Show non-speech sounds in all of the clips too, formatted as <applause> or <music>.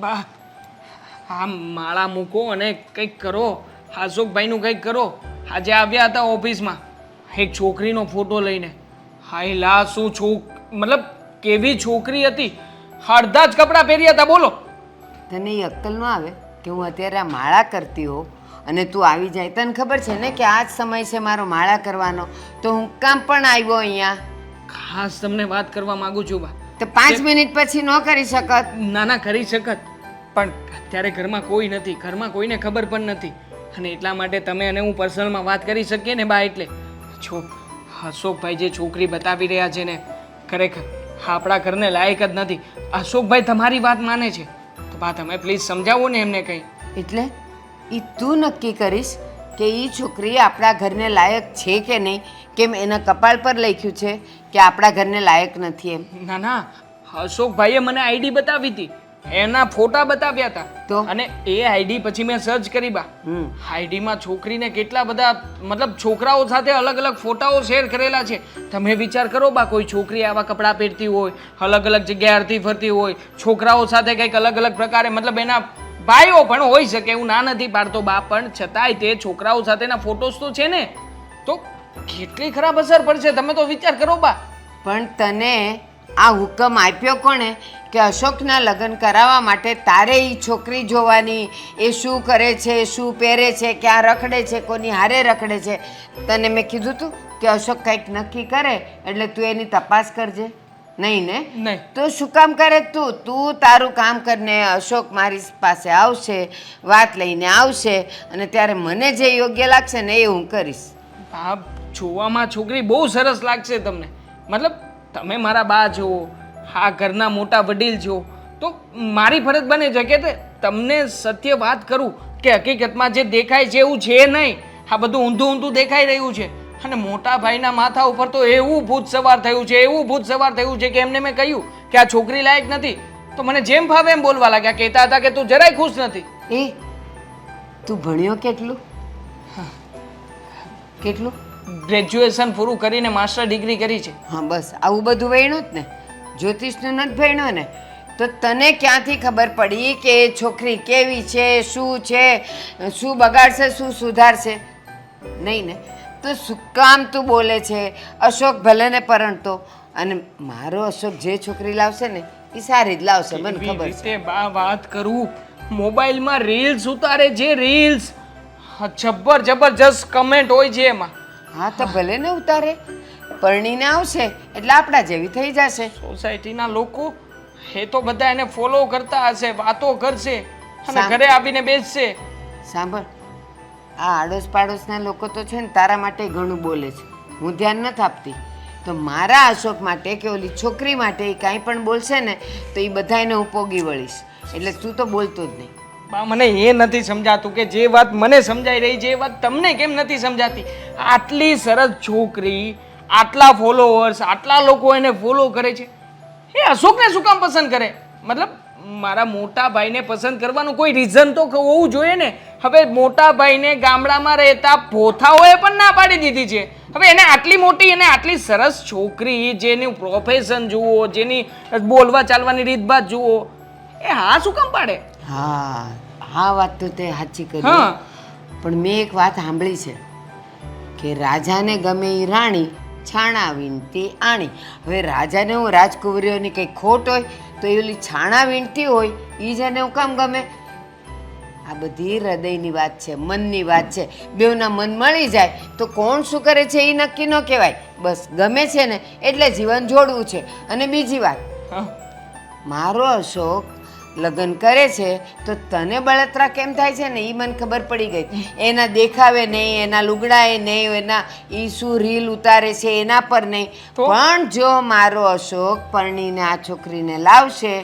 બા આ માળા મૂકો અને કંઈક કરો. હાસુકભાઈનું કંઈક કરો. આજે આવ્યા હતા ઓફિસમાં. એક છોકરીનો ફોટો લઈને. હાય લા શું છોક મતલબ કેવી છોકરી હતી? અડધા જ કપડાં પહેર્યા હતા બોલો. તને એ અક્કલ ન આવે કે હું અત્યારે આ માળા કરતી હોઉં અને તું આવી જાય? તને ખબર છે ને કે આ જ સમય છે મારો માળા કરવાનો. તો હું કામ પણ આવ્યો અહીંયા? ખાસ તમને વાત કરવા માગું છું બા. તો પાંચ મિનિટ પછી ન કરી શકત. ના ના કરી શકત. પણ અત્યારે ઘરમાં કોઈ નથી. ઘરમાં કોઈને ખબર પણ નથી. અને એટલા માટે તમે અને હું પર્સનલમાં વાત કરી શકીએ ને બા એટલે. છો અશોકભાઈ જે છોકરી બતાવી રહ્યા છે ને ખરેખર આપણા ઘરને લાયક જ નથી. અશોકભાઈ તમારી વાત માને છે. તો બા તમે પ્લીઝ સમજાવો ને એમને કંઈ. એટલે એ તું નક્કી કરીશ કે એ છોકરી આપણા ઘરને લાયક છે કે નહીં? કેમ એના કપાળ પર લખ્યું છે કે આપણા ઘરને લાયક નથી એમ. ના ના અશોકભાઈએ મને આઈડી બતાવી હતી. એના ફોટા બતાવ્યા હતા. તો? અને એ આઈડી પછી મેં સર્ચ કરી બા. આઈડીમાં છોકરીને કેટલા બધા મતલબ છોકરાઓ સાથે અલગ અલગ ફોટાઓ શેર કરેલા છે. તમે વિચાર કરો બા કોઈ છોકરી આવા કપડાં પહેરતી હોય અલગ અલગ જગ્યાએ હરતી ફરતી હોય છોકરાઓ સાથે કંઈક અલગ અલગ પ્રકારે મતલબ એના ભાઈઓ પણ હોઈ શકે હું ના નથી પાડતો બા. પણ છતાંય તે છોકરાઓ સાથેના ફોટોસ તો છે ને. તો કેટલી ખરાબ અસર પડશે તમે તો વિચાર કરો બા. પણ તને આ હુકમ આપ્યો કોણે કે અશોકના લગ્ન કરાવવા માટે તારે એ છોકરી જોવાની એ શું કરે છે શું પહેરે છે ક્યાં રખડે છે કોની હારે રખડે છે? તને મેં કીધું તું કે અશોક કંઈક નક્કી કરે એટલે તું એની તપાસ કરજે. નહીં ને? નહીં. તો શું કામ કરે તું? તું તારું કામ કરીને અશોક મારી પાસે આવશે વાત લઈને આવશે અને ત્યારે મને જે યોગ્ય લાગશે ને એ હું કરીશ. જોવામાં છોકરી બહુ સરસ લાગશે તમને. મતલબ તમે મારા બા જુઓ આ ઘરના મોટા વડીલ છો તો મારી ફરજ બને છે કે તમને સત્ય વાત કરું કે હકીકતમાં જે દેખાય છે એવું છે નહીં. આ બધું ઊંધું ઊંધું દેખાઈ રહ્યું છે. અને મોટા ભાઈના માથા ઉપર તો એવું ભૂત સવાર થયું છે એવું ભૂત સવાર થયું છે કે એમને મેં કહ્યું કે આ છોકરી લાયક નથી. તો મને જેમ ફાવે એમ બોલવા લાગ્યા કહેતા હતા કે તું જરાય ખુશ નથી. એ તું ભણ્યો કેટલું? કેટલું? ગ્રેજ્યુએશન પૂરું કરીને માસ્ટર ડિગ્રી કરી છે. હા બસ. આવું બધું વહેણું જ ને. જ્યોતિષનું નથી ભણ્યો ને તો તને ક્યાંથી ખબર પડી કે છોકરી કેવી છે શું છે શું બગાડશે શું સુધારશે? નહીં ને. તો શું કામ તું બોલે છે? અશોક ભલે ને પરણતો. અને મારો અશોક જે છોકરી લાવશે ને એ સારી જ લાવશે મને ખબર છે. બા વાત કરું? મોબાઈલમાં રીલ્સ ઉતારે જે રીલ્સ જબર જબરજસ્ત કમેન્ટ હોય છે એમાં. હા તો ભલે ને ઉતારે. પરણીને આવશે એટલે આપણા જેવી થઈ જશે. સોસાયટીના લોકો એ તો બધા એને ફોલો કરતા હશે વાતો કરશે અને ઘરે આવીને બેસશે. સાંભળ. આ આડોશ પાડોશના લોકો તો છે ને તારા માટે ઘણું બોલે છે. હું ધ્યાન નથી આપતી. તો મારા અશોક માટે કે ઓલી છોકરી માટે એ કાંઈ પણ બોલશે ને તો એ બધાને હું પોગી વળીશ. એટલે તું તો બોલતો જ નહીં. બા, મને એ નથી સમજાતું કે જે વાત મને સમજાઈ રહી છે એ વાત તમને કેમ નથી સમજાતી? આટલી સરસ છોકરી, આટલા ફોલોવર્સ આટલા લોકો એને ફોલો કરે છે. એ અશોકને શું કામ પસંદ કરે? મતલબ, મારા મોટા ભાઈને પસંદ કરવાનું કોઈ રીઝન તો હોવું જોઈએ ને? હવે મોટા ભાઈને ગામડામાં રહેતા પોથાઓએ પણ ના પાડી દીધી છે. હવે એને આટલી મોટી અને આટલી સરસ છોકરી, જેનું પ્રોફેશન જુઓ, જેની બોલવા ચાલવાની રીતભાત જુઓ, એ હા શું કામ પાડે? હા હા વાત તો તે સાચી કરી. હા. પણ મેં એક વાત સાંભળી છે કે રાજાને ગમે એ રાણી છાણા તે આણી. હવે રાજાને હું રાજકુંવરીઓની કંઈ ખોટ હોય તો એ ઓલી છાણા વીણતી હોય એ જ એને હું કામ ગમે? આ બધી હૃદયની વાત છે મનની વાત છે. બેઉના મન મળી જાય તો કોણ શું કરે છે એ નક્કી ન કહેવાય. બસ ગમે છે ને એટલે જીવન જોડવું છે. અને બીજી વાત. મારો અશોક લગ્ન કરે છે તો તને બળતરા કેમ થાય છે ને? એ મને ખબર પડી ગઈ. એના દેખાવે નહીં એના લુગડાએ નહીં એના એ શું રીલ ઉતારે છે એના પર નહીં. પણ જો મારો અશોક પરણીને આ છોકરીને લાવશે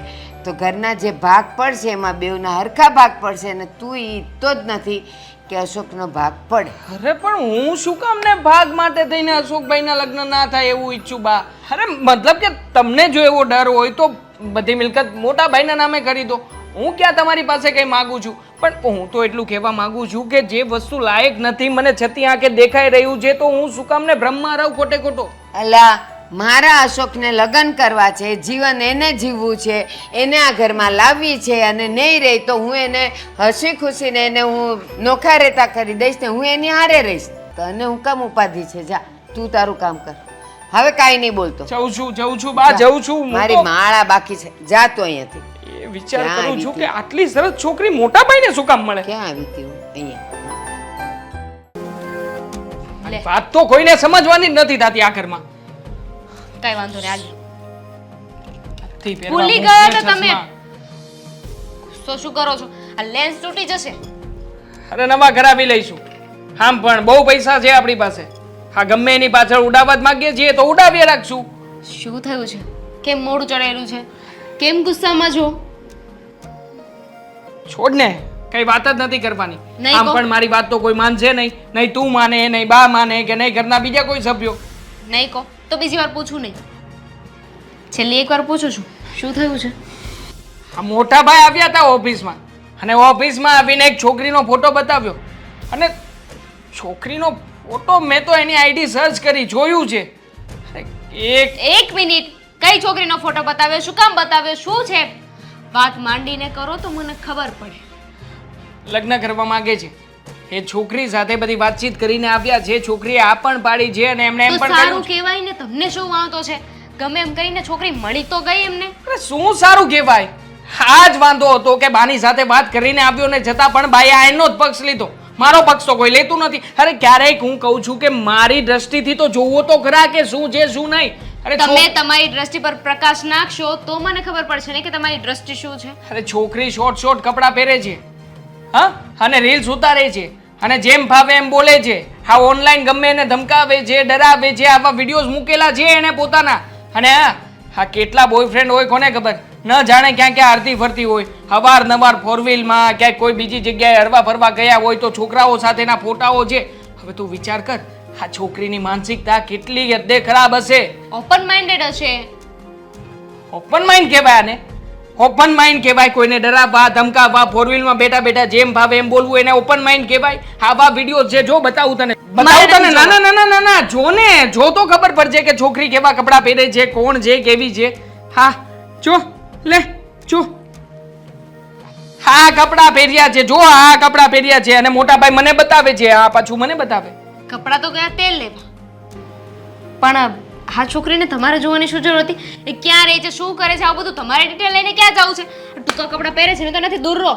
તો ઘરના જે ભાગ પડશે એમાં બેવના હરખા ભાગ પડશે અને તું ઈચ્છતો જ નથી કે અશોકનો ભાગ પડે. અરે પણ હું શું કામ ને ભાગ માટે થઈને અશોકભાઈના લગ્ન ના થાય એવું ઈચ્છું બા? અરે મતલબ કે તમને જો એવો ડર હોય તો બધી મિલકત મોટા ભાઈના નામે કરી દો. હું ક્યાં તમારી પાસે કંઈ માગું છું? પણ હું તો એટલું કહેવા માંગુ છું કે જે વસ્તુ લાયક નથી, મને છતી આંખે દેખાઈ રહ્યું છે, તો હું શું કામને બ્રહ્મા રહું ખોટે ખોટો? અલા મારા અશોકને લગ્ન કરવા છે, જીવન એને જીવવું છે, એને આ ઘરમાં લાવવી છે અને નહીં રહી તો હું એને હસી ખુશીને એને હું નોખા રેતા કરી દઈશ ને હું એની હારે રહીશ. તને હું કામ ઉપાધિ છે, જા, તું તારું કામ કર. હવે કાંઈ નહીં બોલતો. જઉં છું જઉં છું બા જઉં છું મારી માળા બાકી છે. જા તો અહીંયાથી. એ વિચાર કરું છું કે આટલી સરસ છોકરી મોટા ભાઈને શું કામ મળે? ક્યાં આવી હતી અહીંયા. વાત તો કોઈને સમજવાની નથી થતી આ ઘરમાં. કઈ વાંધો નહીં હાલ. ભૂલી ગયા તો તમે. તો શું કરો છો? આ લેન્સ તૂટી જશે. અરે નવા ખરાબી લઈશું. આમ પણ બહુ પૈસા છે આપણી પાસે. હા ગમે એની પાછળ ઉડાવવા જ માંગીએ છીએ તો ઉડાવીએ રાખશું. શું થયું છે? કેમ મોડું ચડાયેલું છે? કેમ ગુસ્સામાં છો? છોડ ને કઈ વાત જ નથી કરવાની. આમ પણ મારી વાત તો કોઈ માનશે નહીં. નહીં તું માને નહીં બા માને કે નહીં ઘરના બીજા કોઈ સભ્યો. નહીં કહો તો બીજી વાર પૂછું નહીં. છેલ્લી એકવાર પૂછું છું શું થયું છે? આ મોટા ભાઈ આવ્યા હતા ઓફિસમાં અને ઓફિસમાં આવીને એક છોકરીનો ફોટો બતાવ્યો. અને છોકરીનો ફોટો મેં તો એની આઈડી સર્ચ કરી જોયું છે. એક એક મિનિટ. કઈ છોકરીનો ફોટો બતાવ્યો? શું કામ બતાવ્યો? શું છે? વાત માંડીને કરો તો મને ખબર પડે. લગ્ન કરવા માંગે છે. એ છોકરી સાથે બધી વાતચીત કરીને આવ્યા છે. છોકરીએ આ પણ પાડી છે અને એમને એમ તો પણ સારું કહ્યું કહેવાય ને તમને શું વાંધો છે? ગમે એમ કરીને છોકરી મળી તો ગઈ એમને. અરે શું સારું કહેવાય? આ જ વાંધો હતો કે બાની સાથે વાત કરીને આવ્યો ને છતાં પણ બાઈએ આ એનો જ પક્ષ લીધો. મારો પક્ષ તો કોઈ લેતું નથી. અરે ક્યારેક હું કહું છું કે મારી દ્રષ્ટિથી તો જોવો તો ખરા કે શું છે શું નહીં. અરે તમે તમારી દ્રષ્ટિ પર પ્રકાશ નાખશો તો મને ખબર પડશે ને કે તમારી દ્રષ્ટિ શું છે. અરે છોકરી શોર્ટ શોર્ટ કપડાં પહેરે છે. હા? અને રીલ્સ ઉતારે છે. અને જેમ ભાવે એમ બોલે છે. હા ઓનલાઈન ગમે એને ધમકાવે છે ડરાવે છે આવા વિડીયોઝ મૂકેલા છે એને પોતાના. અને હા હા કેટલા બોયફ્રેન્ડ હોય કોને ખબર? ન જાણે ક્યાં ક્યાં હરતી ફરતી હોય. અવારનવાર ફોર વ્હીલમાં ક્યાંક કોઈ બીજી જગ્યાએ હરવા ફરવા ગયા હોય તો છોકરાઓ સાથેના ફોટાઓ છે હવે તું વિચાર કર આ છોકરીની માનસિકતા કેટલી હદે ખરાબ હશે. ઓપન માઇન્ડેડ હશે. ઓપન માઇન્ડ કહેવાય આને. ઓપન માઇન્ડ કહેવાય કોઈને ડરાવવા ધમકાવવા ફોર વ્હીલમાં બેઠા બેઠા જેમ ભાવે એમ બોલવું એને ઓપન માઇન્ડ કહેવાય. આવા વીડિયો છે જો બતાવું તને. બતાવું તને નથી ના ના ના ના ના ના જો ને જો તો ખબર પડશે કે છોકરી કેવા કપડાં પહેરે છે કોણ છે કેવી છે. હા જો લે જો. હા કપડાં પહેર્યા છે જો આ કપડાં પહેર્યા છે અને મોટા ભાઈ મને બતાવે છે આ પાછું મને બતાવે. કપડાં તો ગયા તેલ લેવા. પણ આ છોકરીને તમારે જોવાની શું જરૂર હતી? એ ક્યાં રહે છે શું કરે છે આવું બધું તમારે ડિટેલ લઈને ક્યાં જવું છે? ટૂંકા કપડાં પહેરે છે ને તો નથી દૂર રહો.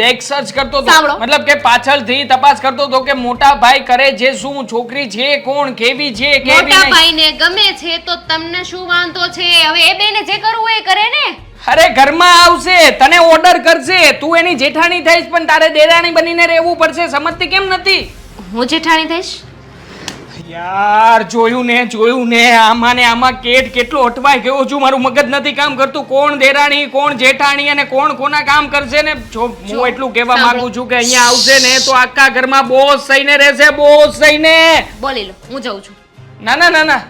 બેક સર્ચ કરતો હતો. મતલબ કે પાછળથી તપાસ કરતો હતો કે મોટા ભાઈ કરે છે શું છોકરી છે કોણ કેવી છે કેવી મોટા ભાઈને ગમે છે તો તમને શું વાંધો છે? હવે એ બેને જે કરવું એ કરે ને. અરે ઘરમાં આવશે તને ઓર્ડર કરશે. તું એની જેઠાણી થઈશ પણ તારે દેરાણી બનીને રહેવું પડશે સમજતી કેમ નથી? હું જેઠાણી થઈશ? યાર જોયું ને જોયું ને આમાં ને આમાં કેટ કેટલો અટવાઈ ગયો છું મારું મગજ નથી કામ કરતું. કોણ દેરાણી કોણ જેઠાણી અને કોણ કોના કામ કરશે ને? જો હું એટલું કહેવા. માંગુ છું કે અહીંયા આવશે ને તો આખા ઘરમાં બોસ થઈને રહેશે બોસ થઈને. બોલી લો હું જાઉં છું. ના ના ના ના.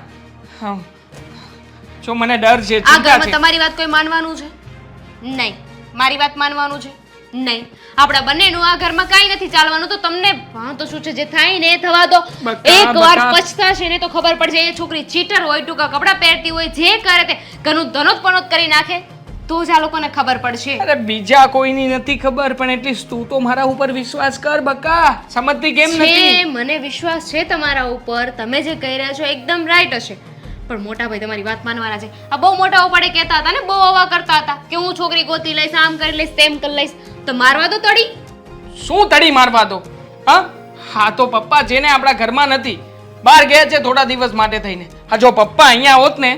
જો મને ડર છે આ ઘરમાં તમારી વાત કોઈ માનવાનું છે? નહીં. મારી વાત માનવાનું છે? નહીં. આપણા બંનેનું આ ઘરમાં કાંઈ નથી ચાલવાનું. તો તમને વાંધો શું છે? જે થાય ને એ થવા દો. એકવાર. પછતાશે ને તો ખબર પડશે એ છોકરી ચીટર હોય ટૂંકા કપડાં પહેરતી હોય જે કરે તે ઘરનું ધનોત પનોત કરી નાખે તો જ આ લોકોને ખબર પડશે. અરે બીજા કોઈની નથી ખબર પણ એટલીસ્ટ તું તો મારા ઉપર વિશ્વાસ કર બકા. સમજતી કેમ નથી? મને વિશ્વાસ છે તમારા ઉપર. તમે જે કહી રહ્યા છો એકદમ રાઈટ હશે. પણ મોટા ભાઈ તમારી વાત માનવાના છે. આ બહુ મોટા ઉપાડે કહેતા હતા ને બહુ હવા કરતા હતા કે હું છોકરી ગોતી લઈશ આમ કરી લઈશ તેમ કરી લઈશ. તો મારવા તો તડી? શું તડી મારવા દો? હા? હા તો પપ્પા જેને આપણા ઘરમાં નથી બહાર ગયા છે થોડા દિવસ માટે થઈને. હા જો પપ્પા અહીંયા હોત ને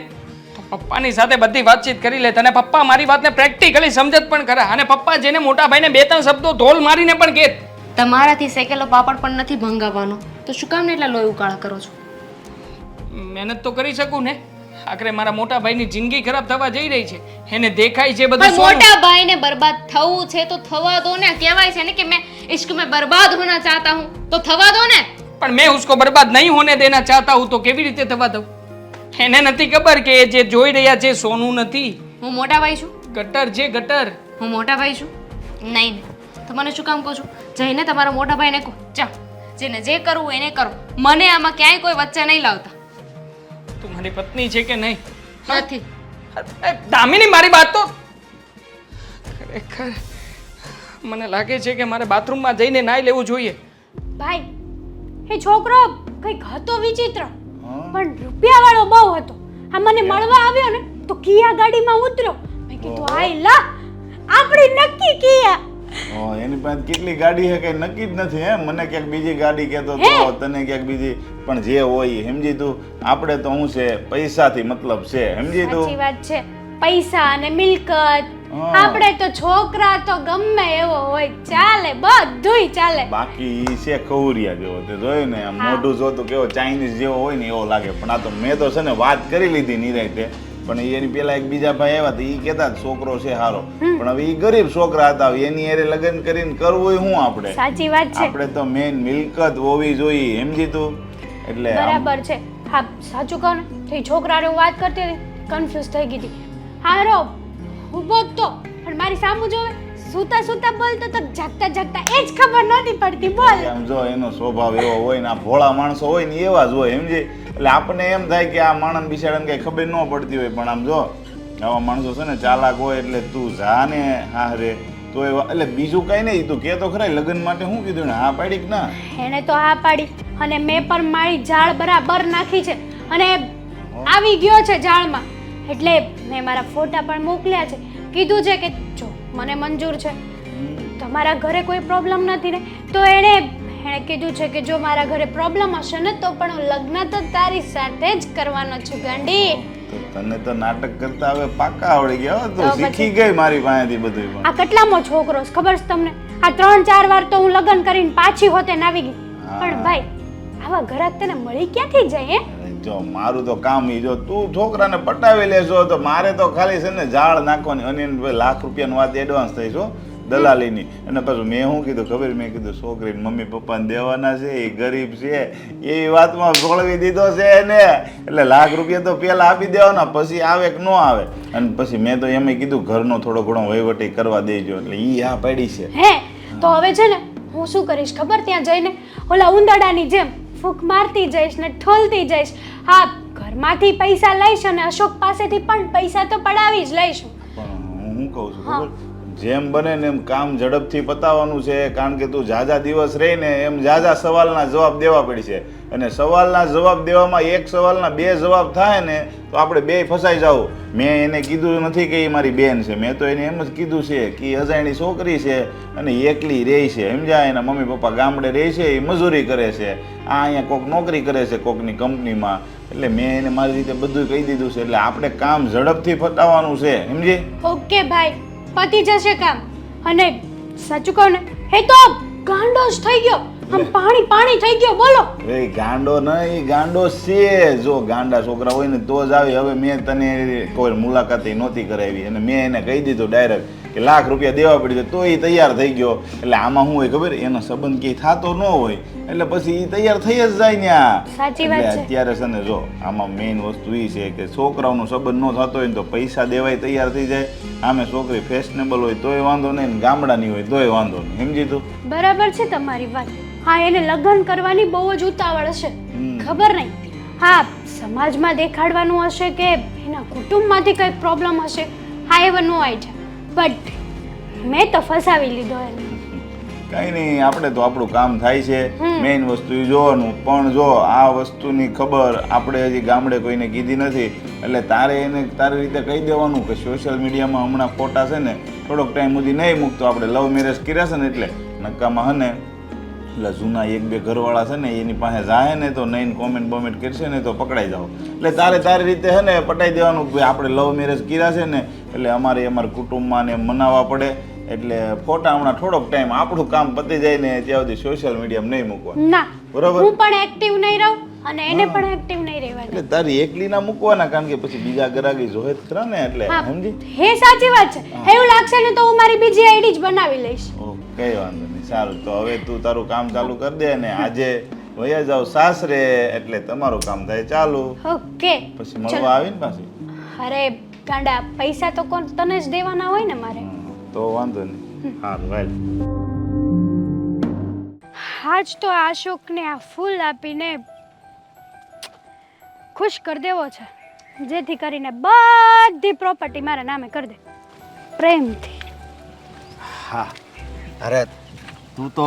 તો પપ્પાની સાથે બધી વાતચીત કરી લે અને પપ્પા મારી વાતને પ્રેક્ટિકલી સમજત પણ કરે. અને પપ્પા જેને મોટા ભાઈને બે ત્રણ શબ્દો ધોલ મારીને પણ કહેત તમારાથી શેકેલો પાપડ પણ નથી ભંગાવવાનો. તો શું કામ ને એટલા લોહી ઉકાળા કરો છો? મહેનત તો કરી શકું ને? આખરે મારા મોટા ભાઈની જિંદગી ખરાબ થવા જઈ રહી છે. એને દેખાય છે બધું મોટા ભાઈને બરબાદ થવું છે તો થવા દો ને. કહેવાય છે ને કે મેં ઇશ્ક મેં બરબાદ હોના ચાહતા હું. તો થવા દો ને. પણ મેં ઉસકો બરબાદ નહીં હોને દેના ચાહતા હું તો કેવી રીતે થવા દઉં? એને નથી ખબર કે જે જોઈ રહ્યા છે સોનું નથી. હું મોટા ભાઈ છું? ગટર જે ગટર. હું મોટા ભાઈ છું? નહીં તો મને શું કામ કહો છું? જઈને તમારા મોટા ભાઈને કહો. ચા જેને જે કરવું એને કરો. મને આમાં ક્યાંય કોઈ વચ્ચે નહીં લાવતા. તું મારી પત્ની છે કે નહીં? નથી. અરે, દામિની મારી વાત તો? ખરેખર મને લાગે છે કે મારે બાથરૂમમાં જઈને નાઈ લેવું જોઈએ. ભાઈ એ છોકરો કંઈક હતો વિચિત્ર પણ રૂપિયાવાળો બહુ હતો. આ મને મળવા આવ્યો ને તો કિયા ગાડીમાં ઉતર્યો. મેં કીધું આઈ લા આપણી નક્કી કિયા <laughs> એની પાસે કેટલી ગાડી છે કઈ નક્કી જ નથી હે? મને ક્યાંક બીજી ગાડી કહેતો તો તને ક્યાંક બીજી પણ જે હોય સમજી તું. આપણે તો હું છે પૈસાથી મતલબ છે સમજી સાચી વાત છે. પૈસા અને મિલકત. આપણે તો છોકરા તો ગમે એવો હોય ચાલે બધુંય ચાલે. બાકી ઈ છે ખવરિયા જેવો તે જોયું ને આમ મોઢું જોતું કેવો ચાઇનીઝ જેવો હોય ને એવો લાગે. પણ આ તો મેં તો છે ને વાત કરી લીધી નિરાયતે. પણ એની પેલા એક બીજા ભાઈ આવ્યા હતા એ કહેતા છોકરો છે હારો. પણ હવે એ ગરીબ છોકરા હતા એની એરે લગ્ન કરીને કરવું શું આપણે? સાચી વાત છે. આપણે તો મેન મિલકત હોવી જોઈએ સમજી તું? એટલે બરાબર છે. હા સાચું કહું ને છોકરાને હું વાત કરતી હતી કન્ફ્યુઝ થઈ ગઈ હતી. હારો ઊભો તો પણ મારી સામું જોવે. સૂતા સૂતા બોલતો તો જાગતા જાગતા એ જ ખબર નહોતી પડતી બોલ. આમ જો એનો સ્વભાવ એવો હોય ને આ ભોળા માણસો હોય ને એવા જ હોય સમજે? એટલે આપણને એમ થાય કે આ માણસ બિચારાને કઈ ખબર ન પડતી હોય પણ આમ જો આવા માણસો છે ને ચાલાક હોય એટલે તું જા ને હા રે. તો એવા એટલે બીજું કઈ નહીં તું કે તો ખરા લગ્ન માટે શું કીધું ને હા પાડી કે ના? એણે તો હા પાડી અને મેં પણ મારી જાળ બરાબર નાખી છે અને આવી ગયો છે જાળમાં. એટલે મેં મારા ફોટા પણ મોકલ્યા છે. કીધું છે કે જો મને મંજૂર છે. તમારા ઘરે કોઈ પ્રોબ્લેમ નથી ને તો એણે એણે કીધું છે કે જો મારા ઘરે પ્રોબ્લેમ હશે ને તો પણ હું લગ્ન તો તારી સાથે જ કરવાનો છું ગાંડી. તને તો નાટક કરતા હવે પાકા આવડી ગયા તો શીખી ગઈ મારી પાસેથી બધું પણ. આ કેટલામો છોકરો છે ખબર છે તમને? આ ત્રણ ચાર વાર તો હું લગ્ન કરીને પાછી હોતે ને આવી ગઈ પણ ભાઈ આવા ઘરાક તને મળી ક્યાંથી જાય હે? જો મારું તો કામ એ જો તું છોકરાને પટાવી લેશો તો મારે તો ખાલી છે ને ઝાડ નાખવાની અને લાખ રૂપિયાની વાત એડવાન્સ થઈ દલાલીની. અને પછી મેં શું કીધું ખબર? મેં કીધું છોકરી મમ્મી પપ્પાને દેવાના છે, એ ગરીબ છે, એ વાતમાં ભોળવી દીધો છે એને. એટલે લાખ રૂપિયા તો પહેલાં આપી દેવાના, પછી આવે કે ન આવે. અને પછી મેં તો એમ કીધું, ઘરનો થોડો ઘણો વહીવટી કરવા દેજો. એટલે એ આ પડી છે. હે, તો હવે છે ને હું શું કરીશ ખબર? ત્યાં જઈને ઓલા ઉંદાડાની જેમ ફૂંક મારતી જઈશ ને ઠોલતી જઈશ. હા ઘરમાંથી પૈસા લઈશ અને અશોક પાસેથી પણ પૈસા તો પડાવી જ લઈશું. પણ હું શું કહું છું ખબર? જેમ બને ને એમ કામ ઝડપથી પતાવવાનું છે કારણ કે તું ઝાઝા દિવસ રહીને એમ ઝાઝા સવાલના જવાબ દેવા પડશે અને સવાલના જવાબ દેવામાં એક સવાલના બે જવાબ થાય ને તો આપણે બે ફસાઈ જાવ મેં એને કીધું નથી કે એ મારી બેન છે. મેં તો એને એમ જ કીધું છે કે એ અજાણી છોકરી છે અને એકલી રહે છે. સમજ્યા? એના મમ્મી પપ્પા ગામડે રહે છે, એ મજૂરી કરે છે. આ અહીંયા કોક નોકરી કરે છે કોકની કંપનીમાં. એટલે મેં એને મારી રીતે બધું કહી દીધું છે. એટલે આપણે કામ ઝડપથી પતાવવાનું છે. સમજી? ઓકે ભાઈ, પતી જશે કામ. અને સાચું કહું ને, એ તો ગાંડો જ થઈ ગયો. આમ પાણી પાણી થઈ ગયો બોલો. એ ગાંડો નહીં ગાંડો છે. જો ગાંડા છોકરા હોય ને તો જ આવે. હવે મેં તને કોઈ મુલાકાત નહોતી કરાવી. અને મેં એને કહી દીધું ડાયરેક્ટ કે લાખ રૂપિયા દેવા પડી તો એ તૈયાર થઈ ગયો. એટલે આમાં શું હોય ખબર? એનો સંબંધ ક્યાંય થતો ન હોય. એટલે પછી એ તૈયાર થઈ જ જાય ત્યાં સાચી વાત છે. અત્યારે છે ને જો આમાં મેઇન વસ્તુ એ છે કે છોકરાઓનો સંબંધ ન થતો હોય ને તો પૈસા દેવાય તૈયાર થઈ જાય. આમે છોકરી ફેશનેબલ હોય તોય વાંધો નહીં ગામડાની હોય તોય વાંધો નહીં. સમજી તું? બરાબર છે તમારી વાત. હા એને લગ્ન કરવાની બહુ જ ઉતાવળ હશે. ખબર નહીં. હા સમાજમાં દેખાડવાનું હશે કે એના કુટુંબમાંથી કંઈક પ્રોબ્લેમ હશે હા એવો નો આઈડિયા બટ મેં તો ફસાવી લીધો એને. કઈ નહીં આપણે તો આપણું કામ થાય છે. મેઇન વસ્તુ જોવાનું. પણ જો આ વસ્તુની ખબર આપણે હજી ગામડે કોઈને કીધી નથી એટલે તારે એને તારી રીતે કહી દેવાનું કે સોશિયલ મીડિયામાં હમણાં ફોટા છે ને થોડોક ટાઈમ સુધી નહીં મૂકતો. આપણે લવ મેરેજ કર્યા છે ને એટલે નક્કામાં હને એટલે જૂના એક બે ઘરવાળા છે ને એની પાસે જાય ને તો નહીં કોમેન્ટ બોમેન્ટ કરશે ને તો પકડાઈ જાવ એટલે તારે તારી રીતે છે ને પટાઈ દેવાનું કે આપણે લવ મેરેજ કર્યા છે ને એટલે અમારે અમારા કુટુંબમાં ને મનાવવા પડે. એટલે ફોટા હમણાં થોડોક ટાઈમ આપણું કામ પતી જાય ને ત્યાં સુધી સોશિયલ મીડિયામાં નહીં મૂકવા ના બરોબર? હું પણ એક્ટિવ નહીં રહું અને એને પણ એક્ટિવ નહીં રહેવાનું. એટલે તારી એકલી ના મૂકવાના કારણ કે પછી બીજા ગ્રાહકી જોહે જ ખરા ને એટલે સમજી? હે સાચી વાત છે. એવું લાગશે ને તો હું મારી બીજી આઈડી જ બનાવી લઈશ. કઈ વાંધો સારું તો હવે તું તારું કામ ચાલુ કરી દે ને આજે વયા જાવ સાસરે એટલે તમારું કામ થાય ચાલુ. ઓકે. પછી મળવા આવીને પાછી? અરે ગાંડા પૈસા તો કોણ તને જ દેવાના હોય ને મારે? તો વાંધો નહીં. સારું રાઈટ આજ તો આ અશોકને આ ફૂલ આપીને ખુશ કરી દેવો છે. જેથી કરીને બધી પ્રોપર્ટી મારા નામે કરી દે. પ્રેમથી. હા અરે તું તો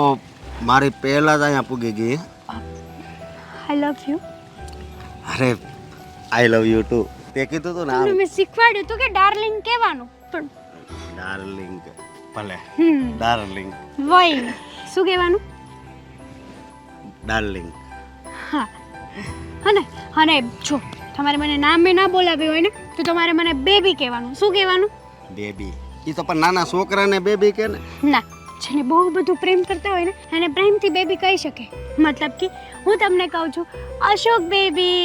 મારી પહેલાં જ અહીંયા પૂગી ગઈ. આઈ લવ યુ અરે આઈ લવ યુ ટુ તે કીધું તું ને મેં શીખવાડ્યું તું કે ડાર્લિંગ કહેવાનું પણ ડાર્લિંગ ભલે. ડાર્લિંગ વોઈ શું કહેવાનું? ડાર્લિંગ હા. અને અને જો તમારે મને નામે ના બોલાવ્યું હોય ને તો તમારે મને બેબી કહેવાનું. શું કહેવાનું? બેબી એ તો પણ નાના છોકરાને બેબી કે ને? ના. જેને બહુ બધું પ્રેમ કરતા હોય ને એને પ્રેમથી બેબી કહી શકે. મતલબ કે હું તમને કહું છું અશોક બેબી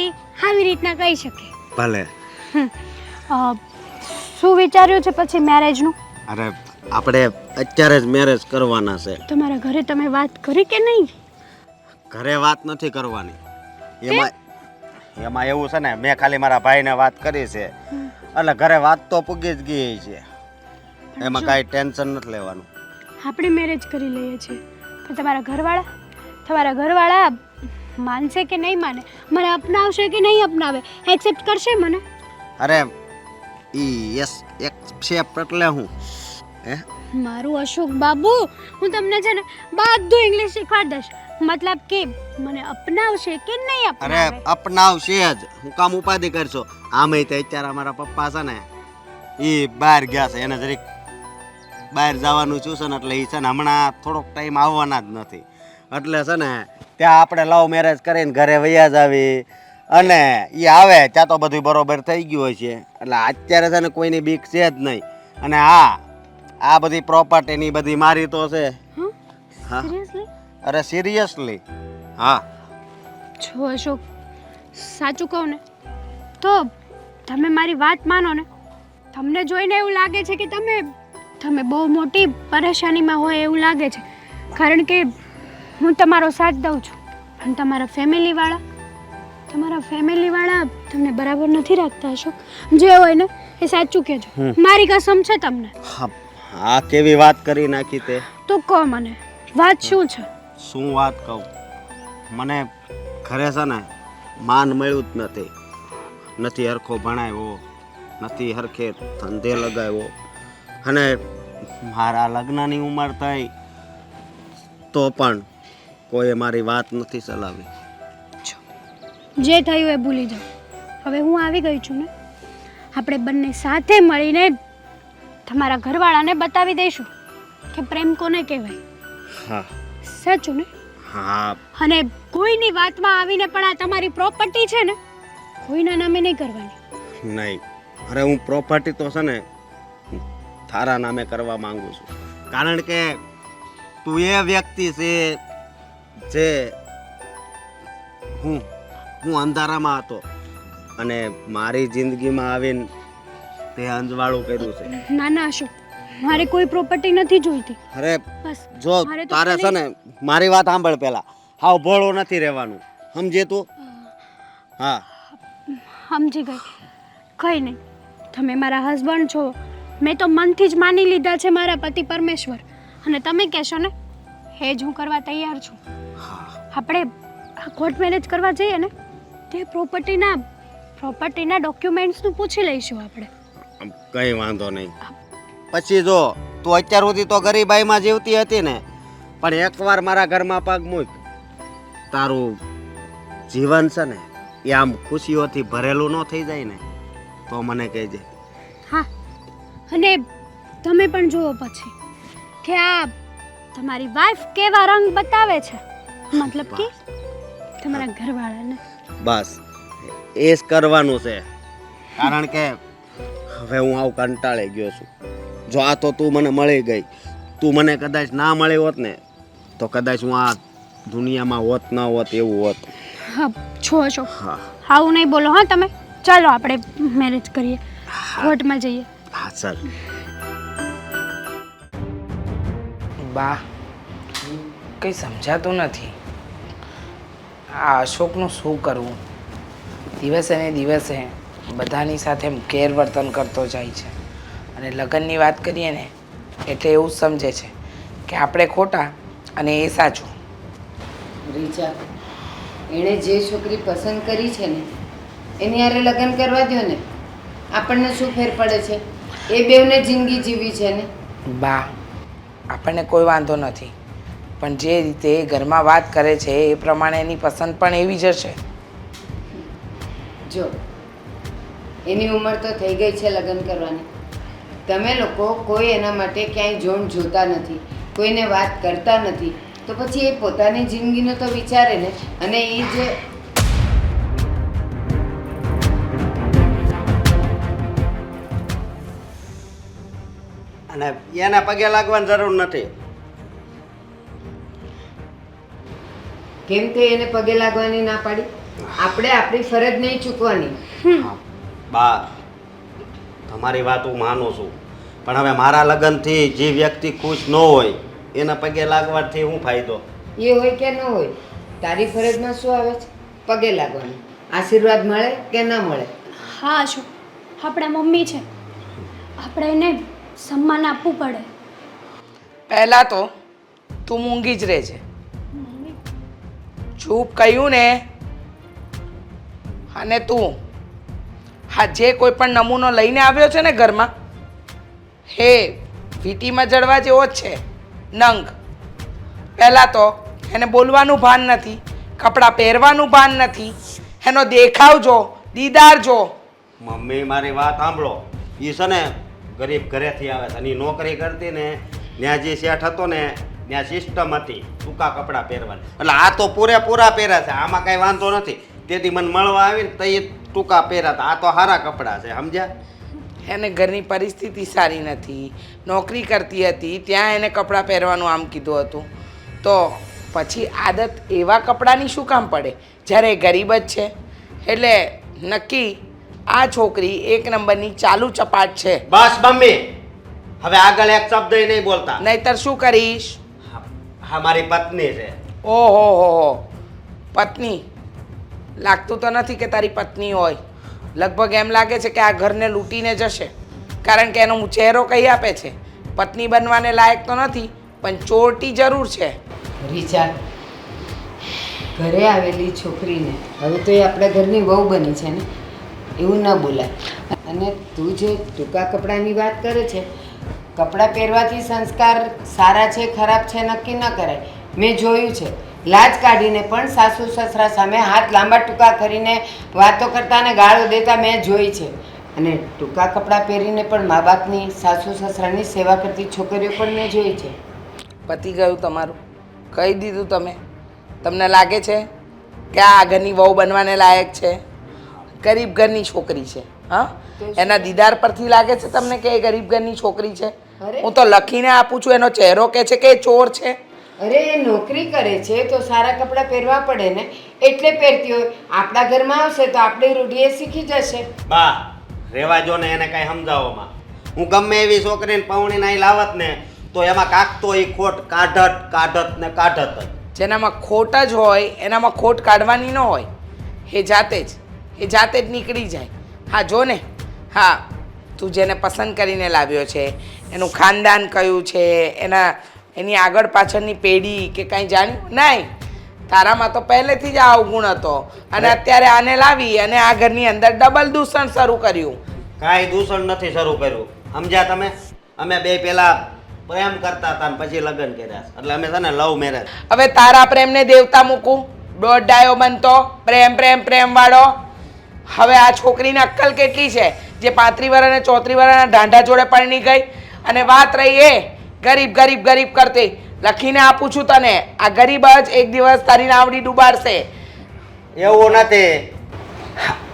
આવી રીતના કહી શકે. ભલે. શું વિચાર્યું છે પછી મેરેજનું અરે આપણે અત્યારે જ મેરેજ કરવાના છે. તમારા ઘરે તમે વાત કરી કે નહીં? ઘરે વાત નથી કરવાની. એમાં એમાં એવું છે ને મેં ખાલી મારા ભાઈને વાત કરી છે. એટલે ઘરે વાત તો પૂગી જ ગઈ છે. એમાં કાંઈ ટેન્શન નથી લેવાનું. આપણે મેરેજ કરી લઈએ છીએ. પણ તમારા ઘરવાળા તમારા ઘરવાળા માનશે કે નહીં માને? મને અપનાવશે કે નહીં અપનાવે? એક્સેપ્ટ કરશે મને? અરે ઈ યસ એક્સેપ્ટ એટલે હું. હે? મારું અશોક બાબુ હું તમને છે ને બધું ઇંગ્લિશ શીખવાડી દઈશ. મતલબ કે મને અપનાવશે કે નહીં અરે અપનાવશે જ. હું કામ ઉપાધિ કરશો. આમે તે અત્યારે અમારા પપ્પા છે ને એ બહાર ગયા છે એને જરીક બહાર જવાનું છું છે ને એટલે એ છે ને હમણાં થોડોક ટાઈમ આવવાના જ નથી. એટલે છે ને ત્યાં આપણે લવ મેરેજ કરીને ઘરે વૈયા જ આવી અને એ આવે ત્યાં તો બધું બરોબર થઈ ગયું હોય છે એટલે અત્યારે છે ને કોઈની બીક છે જ નહીં. અને હા આ બધી પ્રોપર્ટીની બધી મારી તો છે. હા. અરે સિરિયસલી હા. છો અશોક સાચું કહું ને તો તમે મારી વાત માનો ને તમને જોઈને એવું લાગે છે કે તમે તમે બહુ મોટી પરેશાનીમાં હોય એવું લાગે છે. કારણ કે હું તમારો સાથ દઉં છું. પણ તમારા ફેમિલીવાળા તમારા ફેમિલીવાળા તમને બરાબર નથી રાખતા હશો? જે હોય ને એ સાચું કહેજો. મારી કસમ છે તમને. આ કેવી વાત કરી નાખી તે? તો કહો મને વાત શું છે? શું વાત કહું? મને ઘરે છે ને માન મળ્યું જ નથી. નથી હરખો ભણાવ્યો નથી હરખે ધંધે લગાવ્યો. અને મારા લગ્નની ઉંમર થઈ તો પણ કોઈએ મારી વાત નથી ચલાવી. જે થયું એ ભૂલી જાઓ. હવે હું આવી ગઈ છું ને? આપણે બંને સાથે મળીને તમારા ઘરવાળાને બતાવી દઈશું કે પ્રેમ કોને કહેવાય. હા. સાચું ને? હા. અને કોઈની વાતમાં આવીને પણ આ તમારી પ્રોપર્ટી છે ને કોઈના નામે નહીં કરવાની. નહીં. અરે હું પ્રોપર્ટી તો છે ને તારા નામે કરવા માંગુ છું. કારણ કે તું એ વ્યક્તિ છે જે હું હું અંધારામાં હતો અને મારી જિંદગીમાં આવીને તે અંજવાળું કર્યું છે. ના ના અશોક. મારે કોઈ પ્રોપર્ટી નથી જોઈતી. અરે જો તારે છે ને મારી વાત સાંભળ પહેલા. હાવ ભોળો નથી રહેવાનું. સમજે તું? હા. સમજી ગઈ. કઈ નહીં. તમે મારા હસબન્ડ છો. મેં તો મનથી જ માની લીધા છે મારા પતિ પરમેશ્વર. અને તમે કહેશો ને જ હું કરવા તૈયાર છું. આપણે આ કોર્ટ મેરેજ કરવા જઈએ ને તે પ્રોપર્ટીના પ્રોપર્ટીના ડોક્યુમેન્ટ્સનું પૂછી લઈશું આપણે. કંઈ વાંધો નહીં. પછી જો તું અત્યાર સુધી તો ગરીબાઈમાં જીવતી હતી ને પણ એકવાર મારા ઘરમાં પગ મૂક. તારું જીવન છે ને એ આમ ખુશીઓથી ભરેલું ન થઈ જાય ને તો મને કહેજે. અને તમે પણ જુઓ પછી કે આ તમારી વાઈફ કેવા રંગ બતાવે છે. મતલબ કે તમારા ઘરવાળાને. બસ. એ જ કરવાનું છે. કારણ કે હવે હું આવું કંટાળી ગયો છું. જો આ તો તું મને મળી ગઈ. તું મને કદાચ ના મળી હોત ને તો કદાચ હું આ દુનિયામાં હોત ન હોત એવું હોત. હા છો છો. હા. આવું નહીં બોલો હા તમે. ચાલો આપણે મેરેજ કરીએ. કોર્ટમાં જઈએ. હા સર બા કંઈ સમજાતું નથી. આ અશોકનું શું કરવું? દિવસે ને દિવસે બધાની સાથે ગેરવર્તન કરતો જાય છે. અને લગ્નની વાત કરીએ ને એટલે એવું જ સમજે છે કે આપણે ખોટા અને એ સાચું. રીચા એણે જે છોકરી પસંદ કરી છે ને એની યારે લગ્ન કરવા દો ને. આપણને શું ફેર પડે છે? એ બેવને જિંદગી જીવી છે ને? બા આપણને કોઈ વાંધો નથી. પણ જે રીતે એ ઘરમાં વાત કરે છે એ પ્રમાણે એની પસંદ પણ એવી જ હશે. જો એની ઉંમર તો થઈ ગઈ છે લગ્ન કરવાની. તમે લોકો કોઈ એના માટે ક્યાંય જોણ જોતા નથી કોઈને વાત કરતા નથી તો પછી એ પોતાની જિંદગીનો તો વિચારે ને અને એ જે અને એના પગે લાગવાની જરૂર નથી. કેમ તે એને પગે લાગવાની ના પાડી? આપણે આપણી ફરજ નહીં ચૂકવાની. હા, બા તમારી વાત હું માનું છું. પણ હવે મારા લગ્નથી જે વ્યક્તિ ખુશ ન હોય એના પગે લાગવાથી શું ફાયદો? એ હોય કે ન હોય? તારી ફરજમાં શું આવે છે? પગે લાગવાનું. આશીર્વાદ મળે કે ના મળે? હા અશોક આપણા મમ્મી છે. આપણે એને સન્માન આપવું પડે. પહેલાં તો તું મૂંગી જ રહેજે. ચૂપ કહ્યું ને અને તું હા જે કોઈ પણ નમૂનો લઈને આવ્યો છે ને ઘરમાં હે વીટીમાં જડવા જેવો જ છે નંગ. પહેલાં તો એને બોલવાનું ભાન નથી કપડાં પહેરવાનું ભાન નથી એનો દેખાવ જો દીદાર જો. મમ્મી મારી વાત સાંભળો. એ છે ને ગરીબ ઘરેથી આવે છે. અને નોકરી કરતી ને ત્યાં જે શેઠ હતો ને, ત્યાં સિસ્ટમ હતી, ટૂંકા કપડાં પહેરવાની. એટલે આ તો પૂરેપૂરા પહેર્યા છે. આમાં કાંઈ વાંધો નથી. તેથી મને મળવા આવીને તો એ ટૂંકા પહેર્યા હતા. આ તો સારા કપડાં છે, સમજ્યા? એને ઘરની પરિસ્થિતિ સારી નથી. નોકરી કરતી હતી, ત્યાં એને કપડાં પહેરવાનું આમ કીધું હતું. તો પછી આદત એવા કપડાંની શું કામ પડે? જ્યારે ગરીબ જ છે. એટલે નક્કી આ છોકરી એક નંબરની ચાલુ ચપાટ છે. બસ મમ્મી. હવે આગળ એક શબ્દ નહીં બોલતા. નહીતર શું કરીશ? હા, મારી પત્ની છે. ઓહો હો હો. પત્ની? લાગતું તો નથી કે તારી પત્ની હોય. લગભગ એમ લાગે છે કે આ ઘરને લૂંટીને જશે. કારણ કે એનો ચહેરો કહી આપે છે? પત્ની બનવાને લાયક તો નથી પણ ચોરટી જરૂર છે. રિચા ઘરે આવેલી છોકરીને. હવે તો એ આપણા ઘરની વહુ બની છે ને? એવું ન બોલાય. અને તું જે ટૂંકા કપડાની વાત કરે છે, કપડાં પહેરવાથી સંસ્કાર સારા છે, ખરાબ છે, નક્કી ન કરાય. મેં જોયું છે. લાજ કાઢીને પણ સાસુ સસરા સામે હાથ લાંબા ટૂંકા કરીને વાતો કરતા અને ગાળો દેતા મેં જોઈ છે. અને ટૂંકા કપડાં પહેરીને પણ મા બાપની સાસુ સસરાની સેવા કરતી છોકરીઓ પણ મેં જોઈ છે. પતી ગયું તમારું? કહી દીધું તમે. તમને લાગે છે કે આ ઘરની વહુ બનવાને લાયક છે? ગરીબ ઘરની છોકરી છે હા? એના દીદાર પરથી લાગે છે તમને કે એ ગરીબ ઘરની છોકરી છે? હું તો લખીને આપું છું એનો ચહેરો કે છે કે એ ચોર છે. અરે એ નોકરી કરે છે તો સારા કપડાં પહેરવા પડે ને એટલે પહેરતી હોય. આપણા ઘરમાં આવશે તો આપણી રૂઢીએ એ શીખી જશે. બા રેવા જો ને એને કાંઈ સમજાવોમાં હું ગમે એવી છોકરીને પૌણીને અહીં લાવત ને તો એમાં કાકતો એ ખોટ કાઢત કાઢત ને કાઢત જ. જેનામાં ખોટ જ હોય એનામાં ખોટ કાઢવાની ન હોય એ જાતે જ. એ જાતે જ નીકળી જાય. હા જો ને. હા તું જેને પસંદ કરીને લાવ્યો છે એનું ખાનદાન કયું છે એના એની આગળ પાછળની પેઢી કે કાંઈ જાણ્યું? નહીં. તારામાં તો પહેલેથી જ આ અવગુણ હતો. અને અત્યારે આને લાવી અને આ ઘરની અંદર ડબલ દૂષણ શરૂ કર્યું. કાંઈ દૂષણ નથી શરૂ કર્યું. સમજ્યા તમે? અમે બે પેલા પ્રેમ કરતા હતા પછી લગ્ન કર્યા એટલે અમે તને લવ મેરેજ હવે તારા પ્રેમને દેવતા મૂકું. દોઢ ડાયો બનતો પ્રેમ પ્રેમ પ્રેમ વાળો. હવે આ છોકરીની અક્કલ કેટલી છે? જે પાંત્રી વર અને ચોત્રી વરના ઢાંઢા જોડે પરણી ગઈ? અને વાત રહી એ ગરીબ ગરીબ ગરીબ કરતી. લખીને આપું છું તને આ ગરીબ જ એક દિવસ તારી નાવડી ડૂબાડશે. એવું નથી.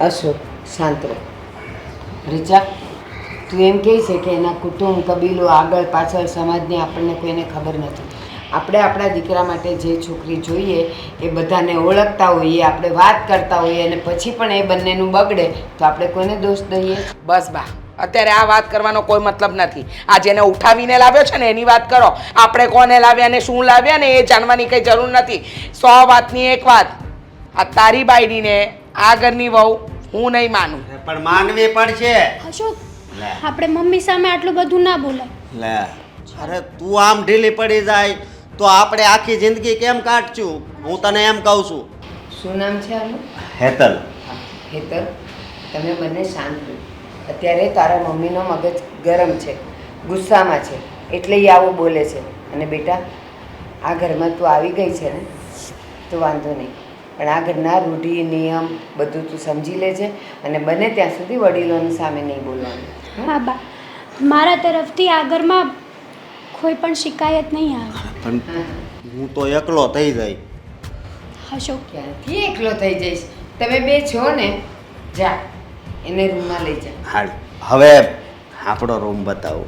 અશોક શાંત રહો. રીચા તું એમ કહે છે કે એના કુટુંબ કબીલો આગળ પાછળ સમાજની આપણને કોઈને ખબર નથી. આપણે આપણા દીકરા માટે જે છોકરી જોઈએ એ બધાને ઓળખતા હોઈએ આપણે વાત કરતા હોઈએ અને પછી પણ એ બંનેનું બગડે તો આપણે કોઈને દોષ દઈએ? બસ બા. અત્યારે આ વાત કરવાનો કોઈ મતલબ નથી. આ જેને ઉઠાવીને લાવ્યો છે ને એની વાત કરો. આપણે કોને લાવ્યા ને શું લાવ્યા ને એ જાણવાની કંઈ જરૂર નથી. સો વાતની એક વાત. આ તારી બાયડીને આ ઘરની વહુ હું નહીં માનું. પણ માનવી પણ છે. અશોક આપણે મમ્મી સામે આટલું બધું ના બોલાય. લે. અરે તું આમ ઢીલી પડી જાય તો આપણે આખી જિંદગી કેમ કાઢશું? હું તને એમ કહું છું. શું નામ છે આનું? હેતલ. હેતલ. તમે બંને શાંત રહો. અત્યારે તારા મમ્મીનો મગજ ગરમ છે ગુસ્સામાં છે એટલે એ આવું બોલે છે. અને બેટા આ ઘરમાં તું આવી ગઈ છે ને તો વાંધો નહીં. પણ આ ઘરના રૂઢિ નિયમ બધું તું સમજી લેજે અને બને ત્યાં સુધી વડીલોની સામે નહીં બોલવાનું. હા બા. મારા તરફથી આ ઘરમાં કોઈ પણ શિકાયત નહીં આવે. પણ હું તો એકલો થઈ જાય. હશો. ક્યાંથી એકલો થઈ જઈશ? તમે બે છો ને? જા એને રૂમમાં લઈ જા. હાલ હવે આપણો રૂમ બતાવો.